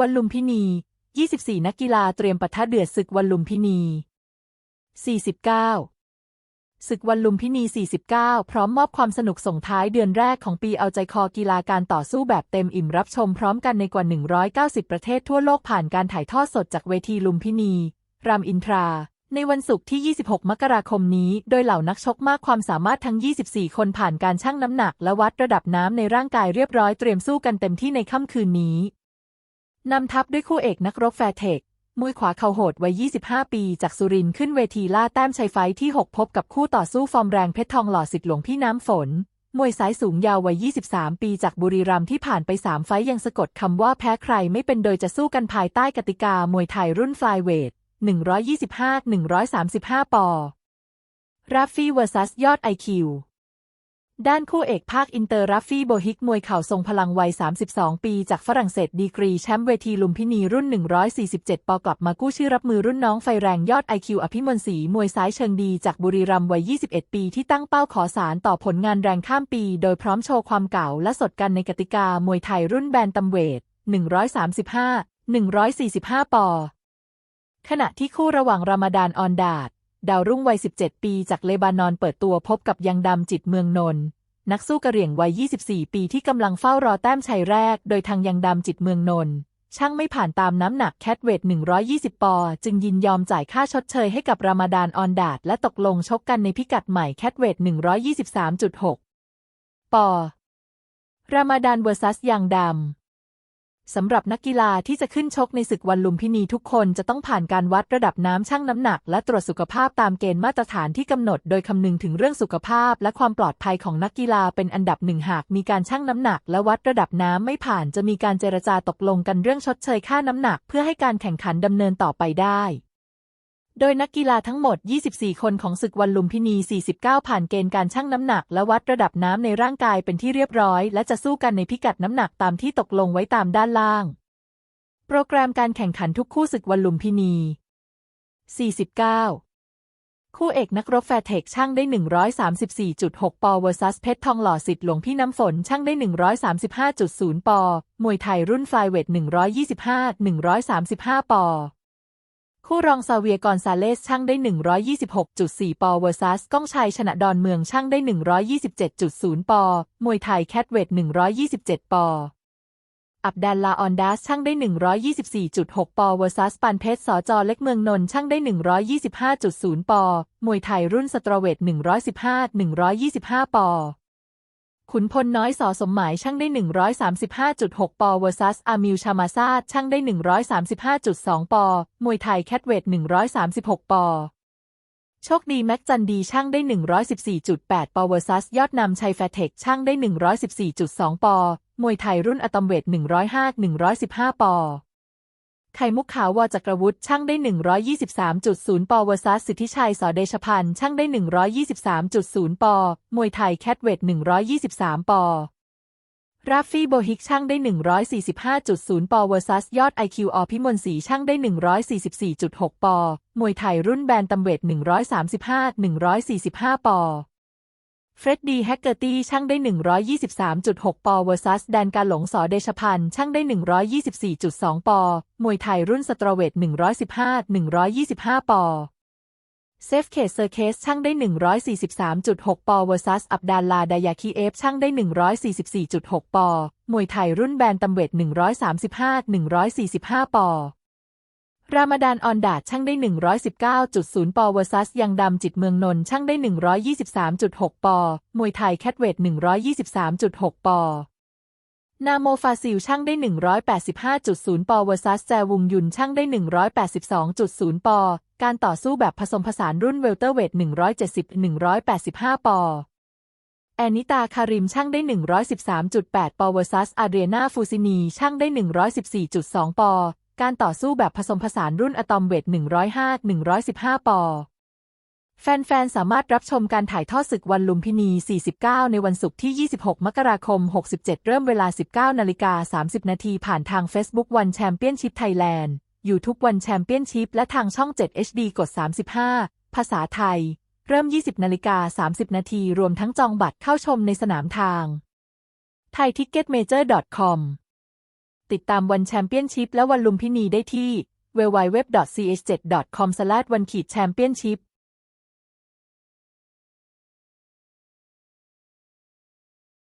วันลุมพินี 24 นักกีฬาเตรียมปะทะเดือดศึกวันลุมพินี 49 ศึกวันลุมพินี 49 พร้อมมอบความสนุกส่งท้ายเดือนแรกของปีเอาใจคอกีฬาการต่อสู้แบบเต็มอิ่มรับชมพร้อมกันในกว่า 190 ประเทศทั่วโลกผ่านการถ่ายทอดสดจากเวทีลุมพินี รามอินทรา ในวันศุกร์ที่ 26 มกราคมนี้ โดยเหล่านักชกมากความสามารถทั้ง 24 คนผ่านการชั่งน้ำหนักและวัดระดับน้ำในร่างกายเรียบร้อยเตรียมสู้กันเต็มที่ในค่ำคืนนี้ นำทัพด้วยคู่เอกนักรบแฟร์เทคมวยขวาเข่าโหดวัย 25 ปี จากสุรินขึ้นเวทีล่าแต้มชัยไฟที่ 6 พบกับคู่ต่อสู้ฟอร์มแรงเพชรทองหล่อสิทธิ์หลวงพี่น้ำฝน มวยสายสูงยาววัย 23 ปี จากบุรีรัมย์ที่ผ่านไป 3 ไฟยังสะกดคำว่าแพ้ใครไม่เป็นโดยจะสู้กันภายใต้กติกามวยไทยรุ่นฟลายเวท 125-135 ปอราฟฟี่เวอร์ซัสยอดไอคิว ด้านคู่เอกภาคอินเตอร์รัฟฟี่โบฮิกมวยเข่าทรงพลังวัย 32 ปีจากฝรั่งเศสดีกรีแชมป์เวทีลุมพินีรุ่น 147 ปอกลับมากู้ชื่อรับมือรุ่นน้องไฟแรงยอดไอคิวอภิมลศรีมวยซ้ายเชิงดีจากบุรีรัมย์วัย 21 ปีที่ตั้งเป้าขอสารต่อผลงานแรงข้ามปี โดยพร้อมโชว์ความเก่าและสดกันในกติกามวยไทยรุ่นแบนตัมเวท 135 145 ปอขณะที่คู่ระหว่างรามดานออนดาด ดาวรุ่งวัย 17 ปีจากเลบานอนเปิดตัวพบกับยังดำจิตเมืองนนท์นักสู้กระเหรี่ยงวัย 24 ปีที่กำลังเฝ้ารอแต้มชัยแรก โดยทางยังดำจิตเมืองนนท์ช่างไม่ผ่านตามน้ำหนักแคทเวท 120 ปอ จึงยินยอมจ่ายค่าชดเชยให้กับรามาดานออนดาดและตกลงชกกันในพิกัดใหม่แคทเวท 123.6 ปอ รามาดานเวอร์ซัสยังดำ สำหรับนักกีฬาที่จะขึ้นชกในศึกวันลุมพินีทุกคนจะต้องผ่านการวัดระดับน้ำชั่งน้ำหนัก และตรวจสุขภาพตามเกณฑ์มาตรฐานที่กำหนด โดยคำนึงถึงเรื่องสุขภาพ และความปลอดภัยของนักกีฬาเป็นอันดับหนึ่งหากมีการชั่งน้ำหนัก และวัดระดับน้ำไม่ผ่านจะมีการเจรจาตกลงกันเรื่องชดเชยค่าน้ำหนัก เพื่อให้การแข่งขันดำเนินต่อไปได้ โดยนักกีฬาทั้งหมด 24 คนของศึกวันลุมพินี 49 ผ่านเกณฑ์การชั่งน้ำหนัก และวัดระดับน้ำในร่างกายเป็นที่เรียบร้อย และจะสู้กันในพิกัดน้ำหนักตามที่ตกลงไว้ตามด้านล่าง โปรแกรมการแข่งขันทุกคู่ศึกวันลุมพินี 49คู่เอกนักรบแฟร์เทคช่างได้ 134.6 ปอร์ vs เพชรทองหล่อสิทธิ์หลวงพี่น้ำฝนช่างได้ 135.0 ปอ มวยไทยรุ่นฟลายเวท125 135 ปอ คู่รองซาเวียกอนซาเลสช่างได้ 126.4 ปอ vs ก้องชัยชนะดอนเมืองช่างได้ 127.0 ปอ มวยไทยแคทเวท 127 ปอ อับดัลลาออนดัสช่างได้ 124.6 ปอ vs ปันเพชรสอจอเล็กเมืองนนช่างได้ 125.0 ปอ มวยไทยรุ่นสตรเวท 115 125 ปอ ขุนพลน้อยสอสมหมายช่างได้ 135.6 ปอ vs อร์ซัสอามิลชามาซาช่างได้ 135.2 ปอ มวยไทยแคทเวท 136 ปอ โชคดีแม็กจันดีช่างได้ 114.8 ปอ vs ยอดนำชัยแฟร์เทคช่างได้ 114.2 ปอ มวยไทยรุ่นอะตอมเวท 105 115 ปอ ไข่มุกขาววจักรวุฒิช่างได้ 123.0ปอ vs สิทธิชัยสอเดชพันธ์ช่างได้ 123.0ปอมวยไทยแคทเวท123ปอราฟฟี่โบฮิกช่างได้ 145.0ปอ vs ยอด IQ อพิมลศรีช่างได้ 144.6ปอมวยไทยรุ่นแบนตัมเวท135 145ปอ เฟร็ดดีแฮกเกอร์ตี้ช่างได้ 123.6 ปอ vs แดนการหลงสอเดชพันธ์ช่างได้ 124.2 ปอ มวยไทยรุ่นสตรเวท 115 125 ปอ เซฟเคสเซอร์เคสช่างได้ 143.6 ปอ vs อับดาลลาดายาคีเอฟช่างได้ 144.6 ปอ มวยไทยรุ่นแบนตัมเวท 135 145 ปอ รามาดานออนดาดช่างได้ 119.0 ปอ vs ยังดำจิตเมืองนนช่างได้ 123.6 ปอ มวยไทยแคทเวท123.6 ปอ นาโมฟาซิลช่างได้ 185.0 ปอ vs แจวุงยุนช่างได้ 182.0 ปอ การต่อสู้แบบผสมผสานรุ่นเวลเตอร์เวท170-185 ปอแอนิตาคาริมช่างได้ 113.8 ปอ vs อาเดรียนาฟูซินีช่างได้ 114.2 ปอ การต่อสู้แบบผสมผสานรุ่นอะตอมเวท 105-115 ปอ แฟน ๆ สามารถรับชมการถ่ายทอดศึกวันลุมพินี 49 ในวันศุกร์ที่ 26 มกราคม 67 เริ่มเวลา 19 นาฬิกา 30 นาทีผ่านทาง Facebook วันแชมเปี้ยนชิพไทยแลนด์ YouTube วันแชมเปี้ยนชิพและทางช่อง 7 HD กด 35 ภาษาไทย เริ่ม 20 นาฬิกา 30 นาทีรวมทั้งจองบัตรเข้าชมในสนามทางไทยทิกเก็ ติดตามวันแชมเปี้ยนชิพและวันลุมพินีได้ที่ www.ch7.com/one-championship